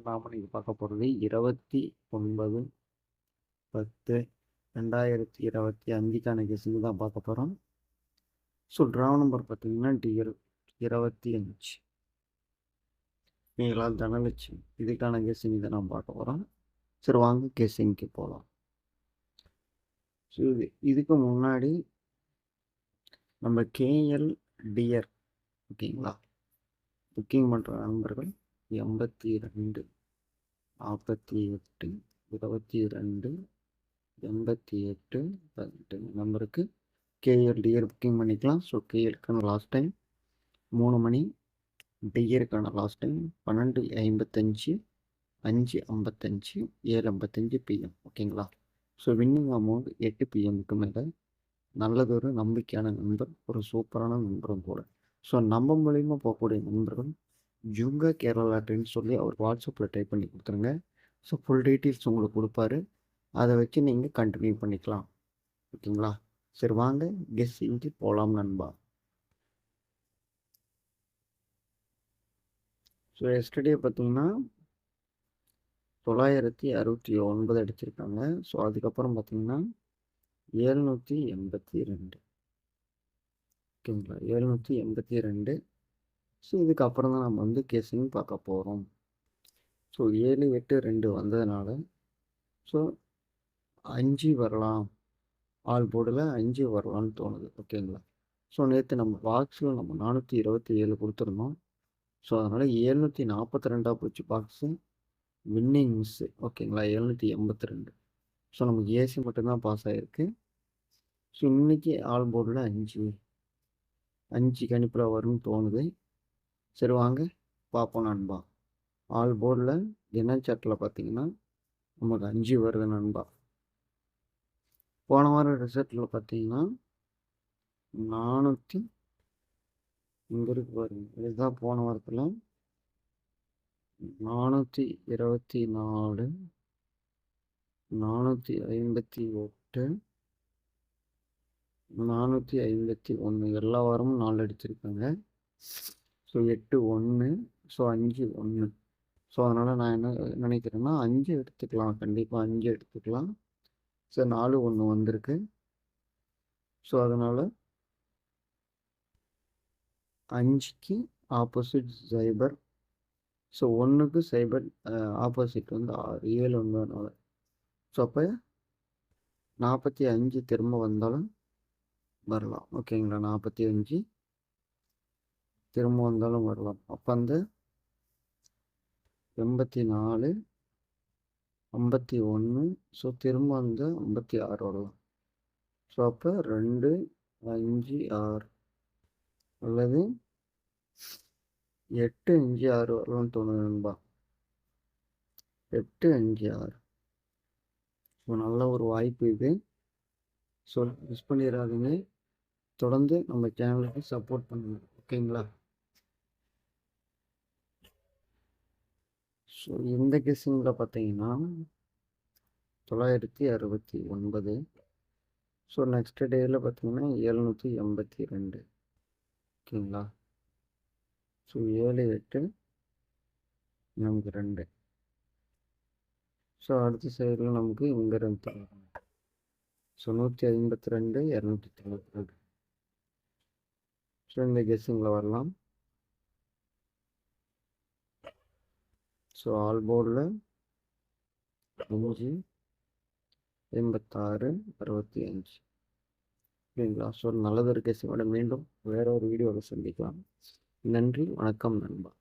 நாம் இன்னைக்கு பார்க்க போகிறது இருபத்தி ஒன்பது பத்து ரெண்டாயிரத்தி இருபத்தி அஞ்சுக்கான கெஸிங் தான் பார்க்க போகிறோம் ஸோ ட்ரா நம்பர் பார்த்தீங்கன்னா டி இருபத்தி அஞ்சு. நீங்களால் தனலட்சுமி இதுக்கான கெஸிங் தான் நான் பார்க்க போகிறோம் சரி வாங்க கெஸிங்க்கு போகலாம் ஸோ இது இதுக்கு முன்னாடி நம்ம கேஎல் டிஆர் ஓகேங்களா? புக்கிங் பண்ணுற நண்பர்கள் எண்பத்தி ரெண்டு நாற்பத்தி எட்டு இருபத்தி ரெண்டு எண்பத்தி எட்டு பதினெட்டு நம்பருக்கு கேஎல் டிஆர் புக்கிங் பண்ணிக்கலாம் ஸோ கேஎலுக்கான லாஸ்ட் டைம் மூணு மணி டிஎருக்கான லாஸ்ட் டைம் பன்னெண்டு ஐம்பத்தஞ்சு அஞ்சு ஐம்பத்தஞ்சு ஏழு ஐம்பத்தஞ்சு பிஎம் ஓகேங்களா ஸோ வின்னிங் அமௌண்ட் எட்டு பிஎம்க்கு மேலே நல்லதொரு நம்பிக்கையான நண்பர் ஒரு சூப்பரான நண்பரும் கூட. ஸோ நம்ம மூலியமாக போகக்கூடிய நண்பர்கள் ஜுங்கா கேரளா ட்ரெயின் சொல்லி அவர் வாட்ஸ்அப்பில் டைப் பண்ணி கொடுத்துருங்க. ஸோ ஃபுல் டீட்டெயில்ஸ் உங்களுக்கு கொடுப்பாரு. அதை வச்சு நீங்கள் கண்டினியூ பண்ணிக்கலாம். ஓகேங்களா? சரி வாங்க. கெஸ்ஸிங்க்கு போகலாம் நண்பா. ஸோ எஸ்டர்டே பார்த்தீங்கன்னா தொள்ளாயிரத்தி அறுபத்தி ஒன்பது அடிச்சிருக்காங்க. ஸோ அதுக்கப்புறம் பார்த்தீங்கன்னா ஏழ்நூற்றி எண்பத்தி ரெண்டு. ஓகேங்களா? எழுநூற்றி எண்பத்தி ரெண்டு. ஸோ இதுக்கப்புறம் தான் நம்ம வந்து கேஸிங் பார்க்க போகிறோம் ஸோ ஏழு எட்டு ரெண்டு வந்ததுனால ஸோ அஞ்சு வரலாம். ஆல் போர்டில் அஞ்சு வரலாம்னு தோணுது. ஓகேங்களா? ஸோ நேற்று நம்ம பாக்ஸில் நம்ம நானூற்றி இருபத்தி ஏழு கொடுத்துருந்தோம். ஸோ அதனால் எழுநூற்றி நாற்பத்தி ரெண்டாக போச்சு பாக்ஸு வின்னிங் மிஸ்ஸு ஓகேங்களா? எழுநூற்றி எண்பத்தி ரெண்டு ஸோ நமக்கு ஏசி மட்டும்தான் பாஸ் ஆகிருக்கு ஸோ இன்றைக்கி ஆல் போர்டில் அஞ்சு. அஞ்சு கணிப்பில் வரும்னு தோணுது. சரி வாங்க பார்ப்போம் நண்பா. ஆல் போர்டில் தினச்சாட்டில் பார்த்தீங்கன்னா நமக்கு அஞ்சு வருது நண்பா. போன வாரம் ரிசல்ட்டில் பார்த்தீங்கன்னா நானூற்றி இங்கே இருக்கு பாருங்க இதுதான் போன வாரத்தில். நானூற்றி இருபத்தி நாலு நானூற்றி ஐம்பத்தி எட்டு நானூற்றி ஐம்பத்தி ஒன்று எல்லா வாரமும் நாலு அடிச்சிருக்காங்க. ஸோ எட்டு ஒன்று ஸோ அஞ்சு ஒன்று ஸோ அதனால் நான் என்ன நினைக்கிறேன்னா அஞ்சு எடுத்துக்கலாம். கண்டிப்பாக அஞ்சு எடுத்துக்கலாம். ஸோ நாலு ஒன்று வந்திருக்கு. ஸோ அதனால் அஞ்சுக்கு ஆப்போசிட் சைபர் ஸோ ஒன்றுக்கு சைபர் ஆப்போசிட் வந்து ஆறு ஏழு ஒன்றுனால ஸோ அப்போ நாற்பத்தி அஞ்சு திரும்ப வந்தாலும் வரலாம். ஓகேங்களா நாற்பத்தி அஞ்சு. திரும்ப வந்தாலும் வரலாம் அப்போ அந்த எண்பத்தி நாலு ஐம்பத்தி ஒன்று ஸோ திரும்ப வந்து ஐம்பத்தி ஆறு வரலாம் ஸோ அப்போ ரெண்டு அஞ்சு ஆறு அல்லது எட்டு அஞ்சு ஆறு வரலாம்னு தோணுது நண்பா. எட்டு அஞ்சு ஆறு. ஸோ நல்ல ஒரு வாய்ப்பு இது. ஸோ மிஸ் பண்ணிடாதீங்க தொடர்ந்து நம்ம சேனலுக்கு சப்போர்ட் பண்ணுங்க. ஓகேங்களா ஸோ இந்த கெஸ்ஸிங்கில் பார்த்தீங்கன்னா தொள்ளாயிரத்தி அறுபத்தி ஒன்பது. ஸோ நெக்ஸ்ட் டேயில் பார்த்தீங்கன்னா எழுநூற்றி எண்பத்தி ரெண்டு. ஓகேங்களா? ஸோ ஏழு எட்டு நமக்கு ரெண்டு. ஸோ அடுத்த சைடில் நமக்கு இங்கே ரெண்டு ஸோ நூற்றி ஐம்பத்தி ரெண்டு இரநூத்தி தொண்ணூற்றி ரெண்டு. ஸோ இந்த கெஸ்ஸிங்கில் வரலாம். ஸோ ஆல் போர்டில் அஞ்சு எண்பத்தாறு அறுபத்தி அஞ்சு. சரிங்களா ஸோ நல்லதொரு கெஸ்ஸிங்கோட மீண்டும் வேற ஒரு வீடியோவில் சந்திக்கலாம். நன்றி வணக்கம் நண்பா.